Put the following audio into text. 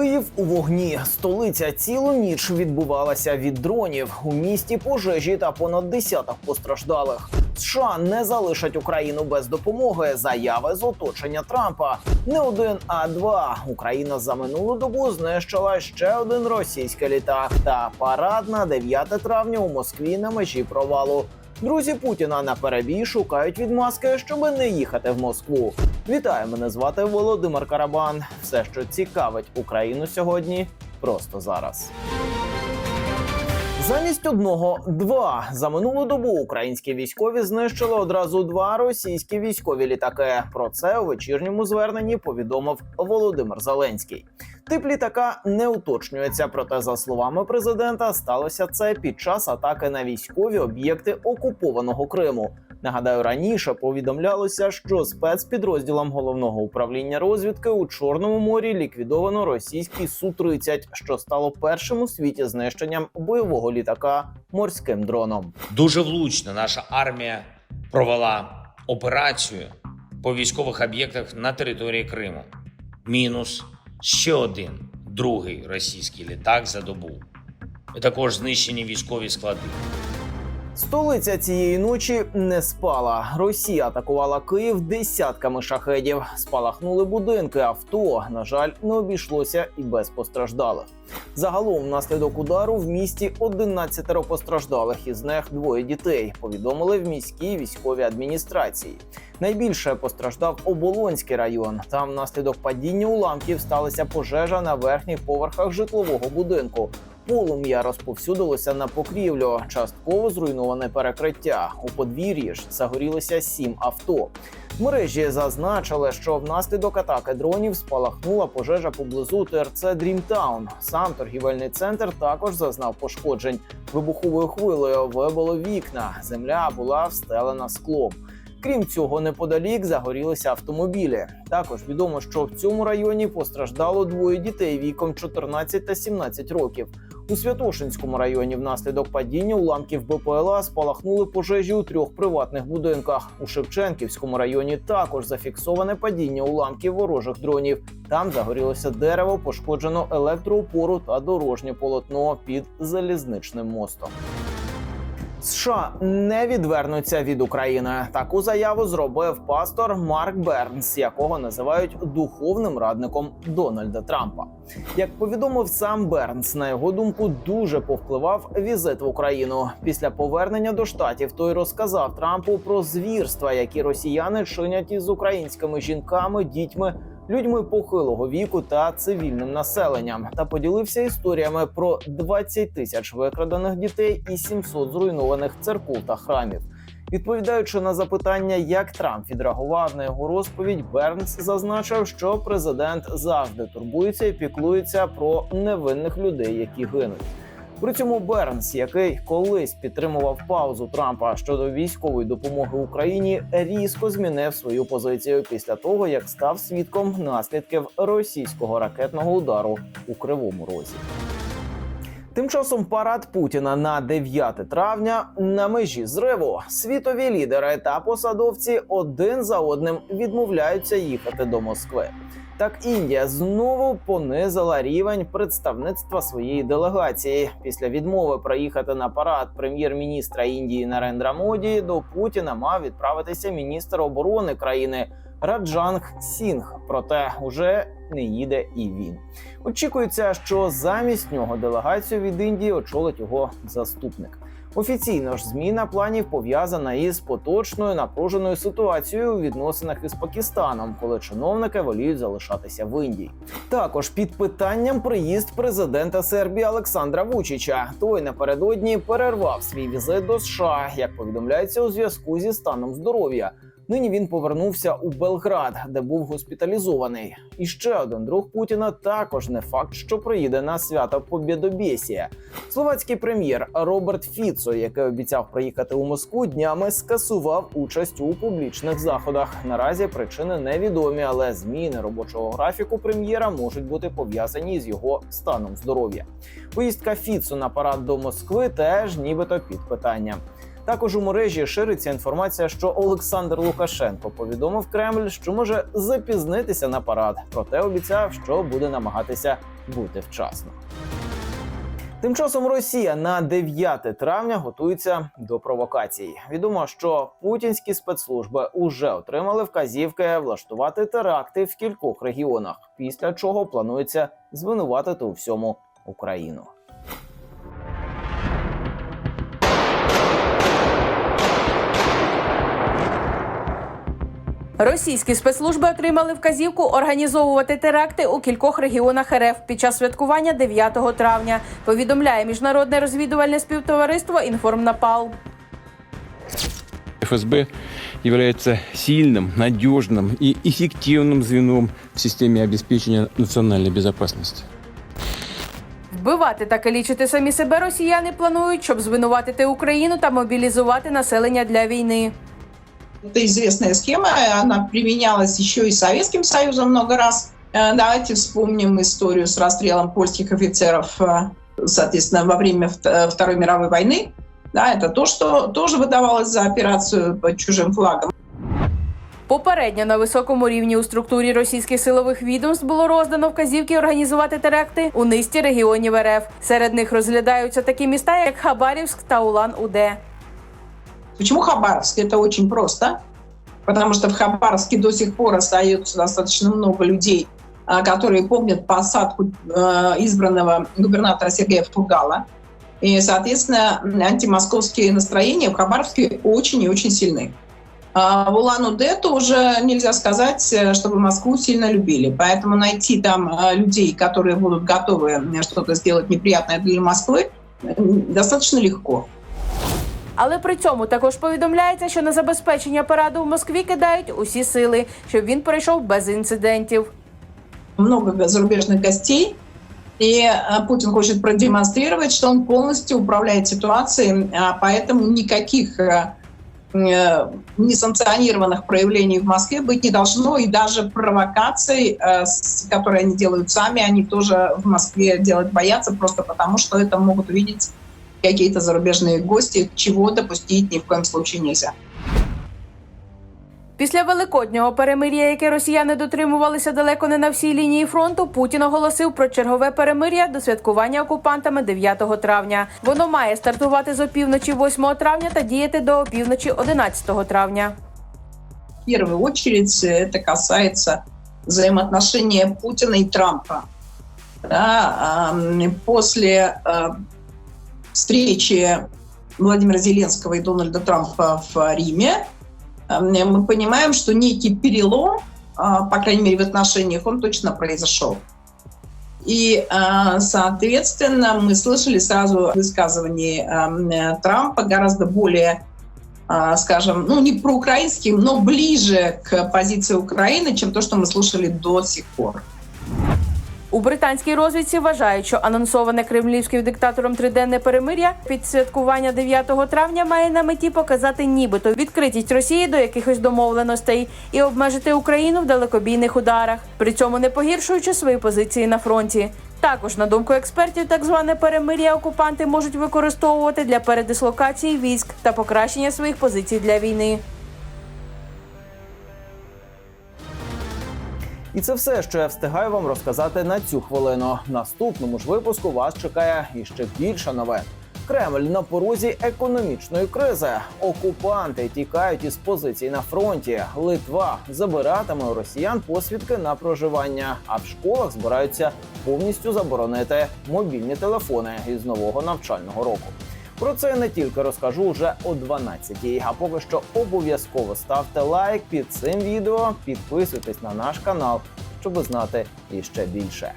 Київ у вогні. Столиця цілу ніч відбувалася від дронів. У місті пожежі та понад десяток постраждалих. США не залишать Україну без допомоги. Заяви з оточення Трампа. Не один, а два. Україна за минулу добу знищила ще один російський літак. Та парад на 9 травня у Москві на межі провалу. Друзі Путіна на перебій шукають відмазки, щоб не їхати в Москву. Вітаю, мене звати Володимир Карабан. Все, що цікавить Україну сьогодні, просто зараз. Замість одного два за минулу добу українські військові знищили одразу два російські військові літаки. Про це у вечірньому зверненні повідомив Володимир Зеленський. Тип літака не уточнюється, проте, за словами президента, сталося це під час атаки на військові об'єкти окупованого Криму. Нагадаю, раніше повідомлялося, що спецпідрозділам головного управління розвідки у Чорному морі ліквідовано російський су 30 що стало першим у світі знищенням бойового літака морським дроном. Дуже влучно наша армія провела операцію по військових об'єктах на території Криму. Мінус ще один другий російський літак за добу. Також знищені військові склади. Столиця цієї ночі не спала. Росія атакувала Київ десятками шахедів. Спалахнули будинки, авто. На жаль, не обійшлося і без постраждалих. Загалом, внаслідок удару в місті 11 постраждалих, із них двоє дітей. Повідомили в міській військовій адміністрації. Найбільше постраждав Оболонський район. Там внаслідок падіння уламків сталася пожежа на верхніх поверхах житлового будинку. Полум'я розповсюдилося на покрівлю, частково зруйноване перекриття. У подвір'ї ж загорілося сім авто. Мережі зазначили, що внаслідок атаки дронів спалахнула пожежа поблизу ТРЦ Дрімтаун. Сам торгівельний центр також зазнав пошкоджень. Вибуховою хвилею вибило вікна. Земля була встелена склом. Крім цього, неподалік загорілися автомобілі. Також відомо, що в цьому районі постраждало двоє дітей віком 14 та 17 років. У Святошинському районі внаслідок падіння уламків БПЛА спалахнули пожежі у трьох приватних будинках. У Шевченківському районі також зафіксоване падіння уламків ворожих дронів. Там загорілося дерево, пошкоджено електроопору та дорожнє полотно під залізничним мостом. США не відвернуться від України. Таку заяву зробив пастор Марк Бернс, якого називають духовним радником Дональда Трампа. Як повідомив сам Бернс, на його думку дуже повпливав візит в Україну. Після повернення до штатів той розказав Трампу про звірства, які росіяни чинять із українськими жінками, дітьми. Людьми похилого віку та цивільним населенням та поділився історіями про 20 тисяч викрадених дітей і 700 зруйнованих церков та храмів. Відповідаючи на запитання, як Трамп відреагував на його розповідь, Бернс зазначив, що президент завжди турбується і піклується про невинних людей, які гинуть. При цьому Бернс, який колись підтримував паузу Трампа щодо військової допомоги Україні, різко змінив свою позицію після того, як став свідком наслідків російського ракетного удару у Кривому Розі. Тим часом парад Путіна на 9 травня на межі зриву. Світові лідери та посадовці один за одним відмовляються їхати до Москви. Так Індія знову понизила рівень представництва своєї делегації. Після відмови проїхати на парад прем'єр-міністра Індії Нарендра Моді до Путіна мав відправитися міністр оборони країни Раджанг Сінг. Проте уже не їде і він. Очікується, що замість нього делегацію від Індії очолить його заступник. Офіційно ж зміна планів пов'язана із поточною напруженою ситуацією у відносинах із Пакистаном, коли чиновники воліють залишатися в Індії. Також під питанням приїзд президента Сербії Олександра Вучича. Той напередодні перервав свій візит до США, як повідомляється у зв'язку зі станом здоров'я. Нині він повернувся у Белград, де був госпіталізований. І ще один друг Путіна також не факт, що приїде на свято Побєдобєсія. Словацький прем'єр Роберт Фіцо, який обіцяв приїхати у Москву, днями скасував участь у публічних заходах. Наразі причини невідомі, але зміни робочого графіку прем'єра можуть бути пов'язані з його станом здоров'я. Поїздка Фіцо на парад до Москви теж нібито під питанням. Також у мережі шириться інформація, що Олександр Лукашенко повідомив Кремль, що може запізнитися на парад, проте обіцяв, що буде намагатися бути вчасно. Тим часом Росія на 9 травня готується до провокацій. Відомо, що путінські спецслужби уже отримали вказівки влаштувати теракти в кількох регіонах, після чого планується звинуватити у всьому Україну. Російські спецслужби отримали вказівку організовувати теракти у кількох регіонах РФ під час святкування 9 травня. Повідомляє міжнародне розвідувальне співтовариство Інформнапал. ФСБ является сильным, надежным и эффективным звеном в системе обеспечения национальной безопасности. Вбивати та калічити самі себе росіяни планують, щоб звинуватити Україну та мобілізувати населення для війни. Это известная схема, она применялась еще и Советским Союзом много раз. Э, Давайте вспомним историю с расстрелом польских офицеров, э, соответственно, во время Вт- э, Второй мировой войны. Да, это то, что тоже выдавалось за операцию под чужим флагом. Попередньо на високому рівні у структурі російських силових відомств було роздано вказівки організувати теракти у низці регіонів РФ. Серед них розглядаються такі міста, як Хабарівськ та Улан-Удэ. Почему Хабаровск? Это очень просто. Потому что в Хабаровске до сих пор остается достаточно много людей, а, которые помнят посадку э, избранного губернатора Сергея Фургала. И, соответственно, антимосковские настроения в Хабаровске очень и очень сильны. А в Улан-Удэ тоже нельзя сказать, э, чтобы Москву сильно любили. Поэтому найти там э, людей, которые будут готовы э, что-то сделать неприятное для Москвы, достаточно легко. Але при цьому також повідомляється, що на забезпечення параду в Москві кидають усі сили, щоб він пройшов без інцидентів. много зарубежных гостей, и э, Путин хочет продемонстрировать, что он полностью управляет ситуацией, а поэтому никаких э, э, несанкционированных проявлений в Москве быть не должно, и даже провокаций, э, с- которые они делают сами, они тоже в Москве делать боятся, просто потому что это могут увидеть какие-то зарубежные гости, чего допустить ни в коем случае нельзя. Після великоднього перемир'я, яке росіяни дотримувалися далеко не на всій лінії фронту, Путін оголосив про чергове перемир'я до святкування окупантами 9 травня. Воно має стартувати з опівночі 8 травня та діяти до опівночі 11 травня. В первую очередь э, это касается взаимоотношения Путина и Трампа. Да, ам, после э, встречи Владимира Зеленского и Дональда Трампа в Риме ам, мы понимаем, что некий перелом, а, по крайней мере в отношениях, он точно произошел. И, а, соответственно, мы слышали сразу высказывание ам, э, Трампа гораздо более а, скажем, ну не проукраинским, но ближе к позиции Украины, чем то, что мы слушали до сих пор. У британській розвідці вважають, що анонсоване кремлівським диктатором триденне перемир'я під святкування 9 травня має на меті показати нібито відкритість Росії до якихось домовленостей і обмежити Україну в далекобійних ударах, при цьому не погіршуючи свої позиції на фронті. Також, на думку експертів, так зване перемир'я окупанти можуть використовувати для передислокації військ та покращення своїх позицій для війни. І це все, що я встигаю вам розказати на цю хвилину. Наступному ж випуску вас чекає іще більше новин. Кремль на порозі економічної кризи. Окупанти тікають із позицій на фронті. Литва забиратиме у росіян посвідки на проживання. А в школах збираються повністю заборонити мобільні телефони із нового навчального року. Про це я не тільки розкажу вже о 12-й, а поки що обов'язково ставте лайк під цим відео, підписуйтесь на наш канал, щоб знати іще більше.